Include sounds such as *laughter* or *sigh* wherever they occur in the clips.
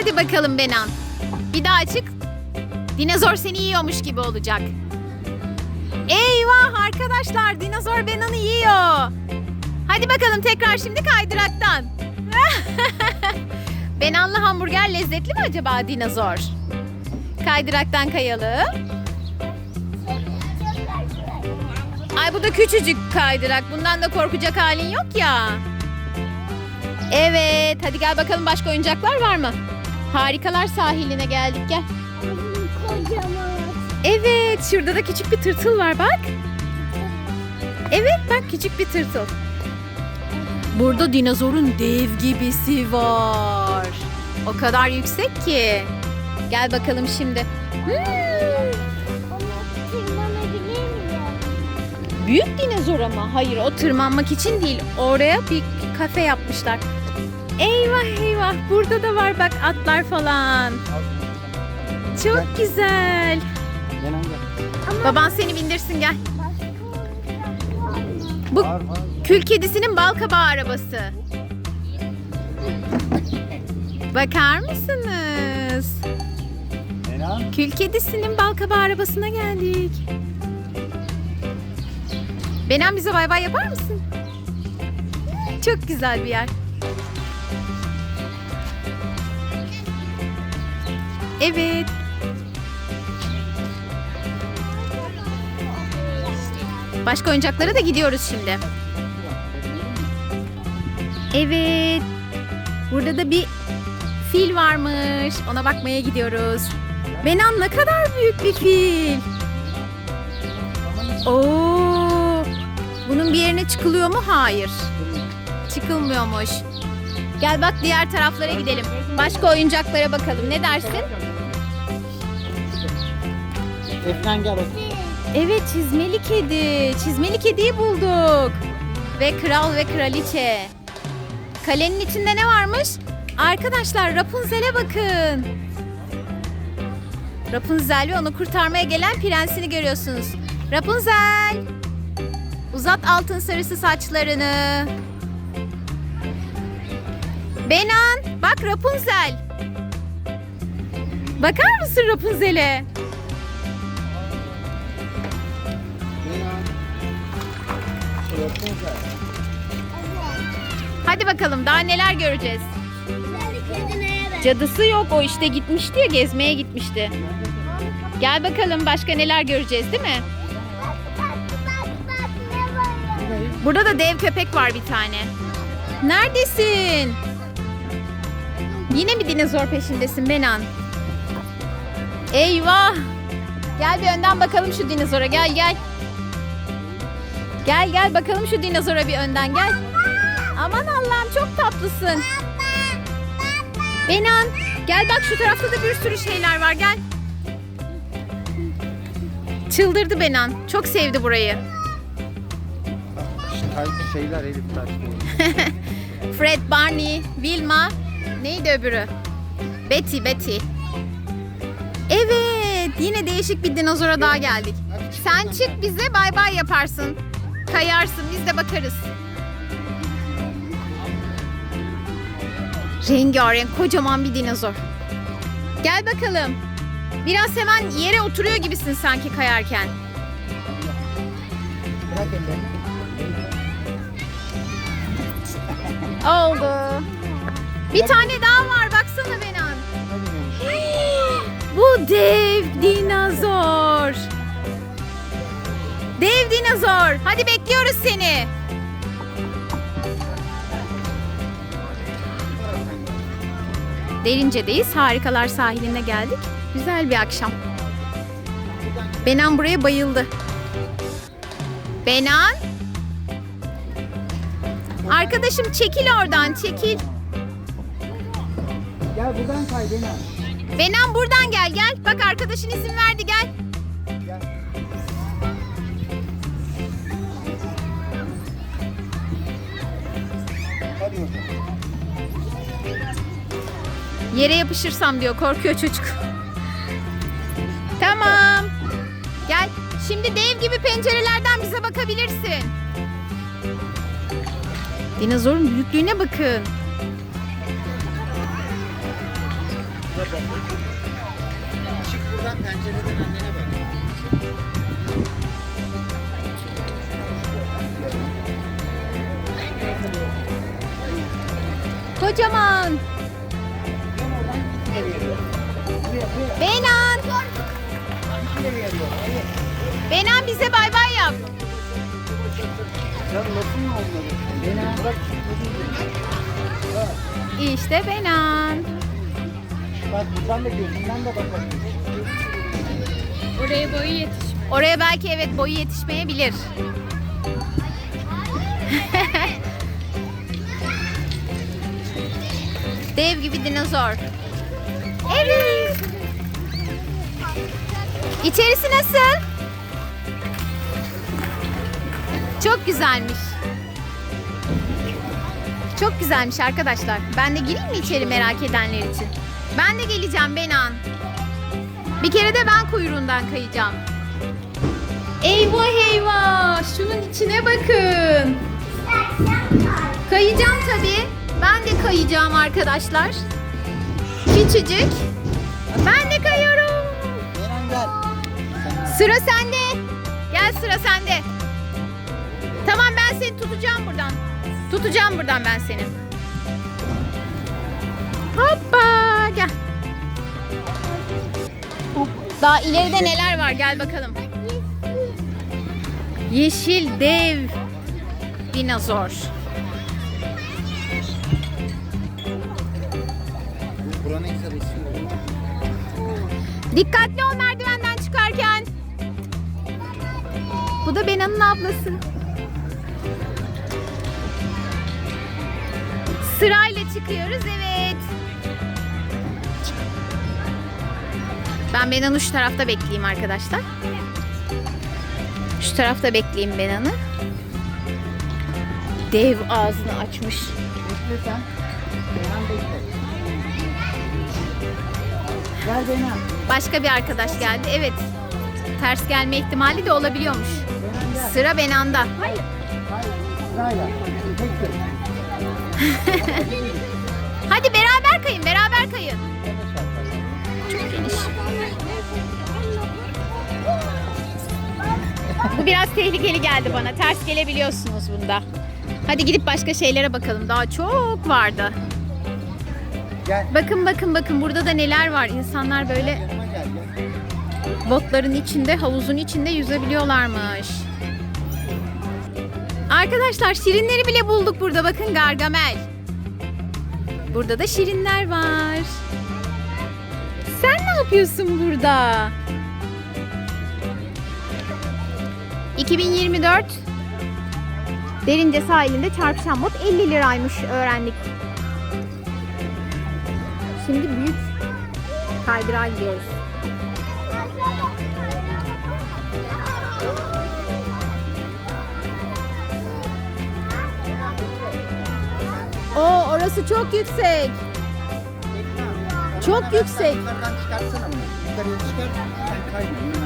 Hadi bakalım Benan. Bir daha çık. Dinozor seni yiyormuş gibi olacak. Eyvah arkadaşlar dinozor Benan'ı yiyor. Hadi bakalım tekrar şimdi kaydıraktan. *laughs* Benanlı hamburger lezzetli mi acaba dinozor? Kaydıraktan kayalım. Ay bu da küçücük kaydırak. Bundan da korkacak halin yok ya. Evet, hadi gel bakalım başka oyuncaklar var mı? Harikalar sahiline geldik gel. Kocaman. Evet, şurada da küçük bir tırtıl var bak. Evet, bak küçük bir tırtıl. Burada dinozorun dev gibisi var. O kadar yüksek ki. Gel bakalım şimdi. Hmm, büyük dinozor ama. Hayır, o tırmanmak için değil. Oraya bir kafe yapmışlar. Eyvah eyvah, burada da var bak atlar falan. Çok güzel. Baban seni bindirsin gel. Bu kül kedisinin bal kabağı arabası. Bakar mısınız? Kül kedisinin bal kabağı arabasına geldik. Benem bize bay bay yapar mısın? Çok güzel bir yer. Evet. Başka oyuncaklara da gidiyoruz şimdi. Evet. Burada da bir fil varmış. Ona bakmaya gidiyoruz. Benan ne kadar büyük bir fil. Oo. Bunun bir yerine çıkılıyor mu? Hayır. Çıkılmıyormuş. Gel bak diğer taraflara gidelim. Başka oyuncaklara bakalım. Ne dersin? Efnan gel otur. Evet çizmeli kedi. Çizmeli kediyi bulduk. Ve kral ve kraliçe. Kalenin içinde ne varmış? Arkadaşlar Rapunzel'e bakın. Rapunzel ve onu kurtarmaya gelen prensini görüyorsunuz. Rapunzel! Uzat altın sarısı saçlarını. Benan, bak Rapunzel. Bakar mısın Rapunzel'e? Hadi bakalım daha neler göreceğiz. Cadısı yok o işte gitmişti ya gezmeye gitmişti. Gel bakalım başka neler göreceğiz değil mi? Burada da dev köpek var bir tane. Neredesin? Yine mi dinozor peşindesin Benan? Eyvah! Gel bir önden bakalım şu dinozora gel gel. Gel gel bakalım şu dinozora bir önden gel. Aman Allah'ım çok tatlısın. Benan gel bak şu tarafta da bir sürü şeyler var gel. Çıldırdı Benan. Çok sevdi burayı. Şeyler. *laughs* Fred, Barney, Wilma. Neydi öbürü? Betty, Betty. Evet, yine değişik bir dinozora daha geldik. Sen çık bize bay bay yaparsın. Kayarsın, biz de bakarız. Rengarenk kocaman bir dinozor. Gel bakalım. Biraz hemen yere oturuyor gibisin sanki kayarken. Oldu. Bir tane daha var baksana Benan. Bu dev dinozor. Dev dinozor. Hadi bekliyoruz seni. Derince'deyiz. Harikalar sahiline geldik. Güzel bir akşam. Benan buraya bayıldı. Benan. Arkadaşım çekil oradan çekil. Gel buradan kay Kenan. Benan buradan gel gel. Bak arkadaşın izin verdi gel. Gel. Hadi bakalım. Yere yapışırsam diyor korkuyor çocuk. tamam. Gel. Şimdi dev gibi pencerelerden bize bakabilirsin. Dinozorun büyüklüğüne bakın. Çık buradan pencereden annene bak. Kocaman. Benan. Benan bize bay bay yap. Beni bırak. İşte Benan. Bak buradan da gözünden de bakabilirsin. Oraya boyu yetiş. Oraya belki evet boyu yetişmeyebilir. *laughs* Dev gibi dinozor. Evet. İçerisi nasıl? Çok güzelmiş. Çok güzelmiş arkadaşlar. Ben de gireyim mi içeri merak edenler için? Ben de geleceğim Benan. Bir kere de ben kuyruğundan kayacağım. Eyvah eyvah. Şunun içine bakın. Kayacağım tabii. Ben de kayacağım arkadaşlar. Küçücük. Ben de kayıyorum. Sıra sende. Gel sıra sende. Tamam ben seni tutacağım buradan. Tutacağım buradan ben seni. Hoppa gel. Daha ileride neler var gel bakalım. Yeşil dev dinozor. Dikkatli ol merdivenden çıkarken. Bu da Bena'nın ablası. Sırayla çıkıyoruz evet. Ben Bena'nı şu tarafta bekleyeyim arkadaşlar. Şu tarafta bekleyeyim Bena'nı. Dev ağzını açmış. Gel Benan. Başka bir arkadaş geldi. Evet. Ters gelme ihtimali de olabiliyormuş. Sıra Benan'da. Hayır. Sırayla. Hadi *laughs* tehlikeli geldi bana. Ters gelebiliyorsunuz bunda. Hadi gidip başka şeylere bakalım. Daha çok vardı. Gel. Bakın bakın bakın burada da neler var. İnsanlar böyle botların içinde, havuzun içinde yüzebiliyorlarmış. Arkadaşlar şirinleri bile bulduk burada. Bakın Gargamel. Burada da şirinler var. Sen ne yapıyorsun burada? 2024 Derince sahilinde çarpışan bot 50 liraymış öğrendik. Şimdi büyük kaydırağa gidiyoruz. Oo orası çok yüksek. Çok yüksek. Yukarıdan çıkarsana bunu. Yukarıya çıkar. Sen kayma.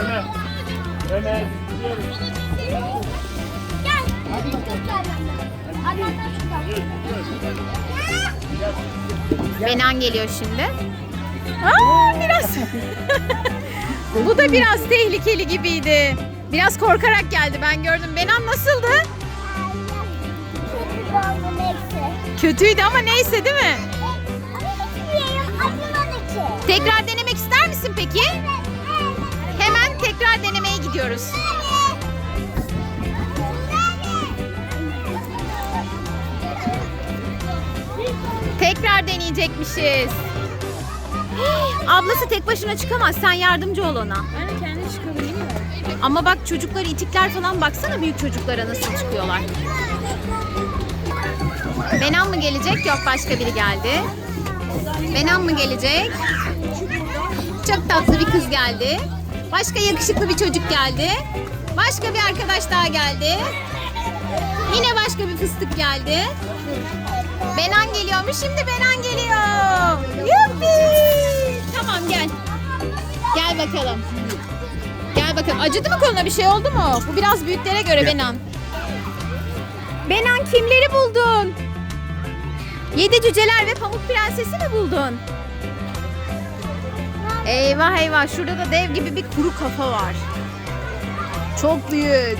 Ömer. Ömer. gidiyoruz. Benan geliyor şimdi. Aa biraz. *laughs* Bu da biraz tehlikeli gibiydi. Biraz korkarak geldi ben gördüm. Benan nasıldı? Kötüydü ama neyse değil mi? Tekrar denemek ister misin peki? Hemen tekrar denemeye gidiyoruz. Tekrar deneyecekmişiz. *gasps* Ablası tek başına çıkamaz. Sen yardımcı ol ona. Ben de kendi çıkabileyim mi? Ama bak çocukları itikler falan baksana büyük çocuklara nasıl çıkıyorlar. Benan mı gelecek? Yok başka biri geldi. Benan mı gelecek? Çok tatlı bir kız geldi. Başka yakışıklı bir çocuk geldi. Başka bir arkadaş daha geldi. Yine başka bir fıstık geldi. Benan geliyormuş. Şimdi Benan geliyor. Yuppi. Tamam gel. Gel bakalım. Gel bakalım. Acıdı mı koluna bir şey oldu mu? Bu biraz büyüklere göre Benan. Benan kimleri buldun? Yedi cüceler ve pamuk prensesi mi buldun? Eyvah eyvah şurada da dev gibi bir kuru kafa var. Çok büyük.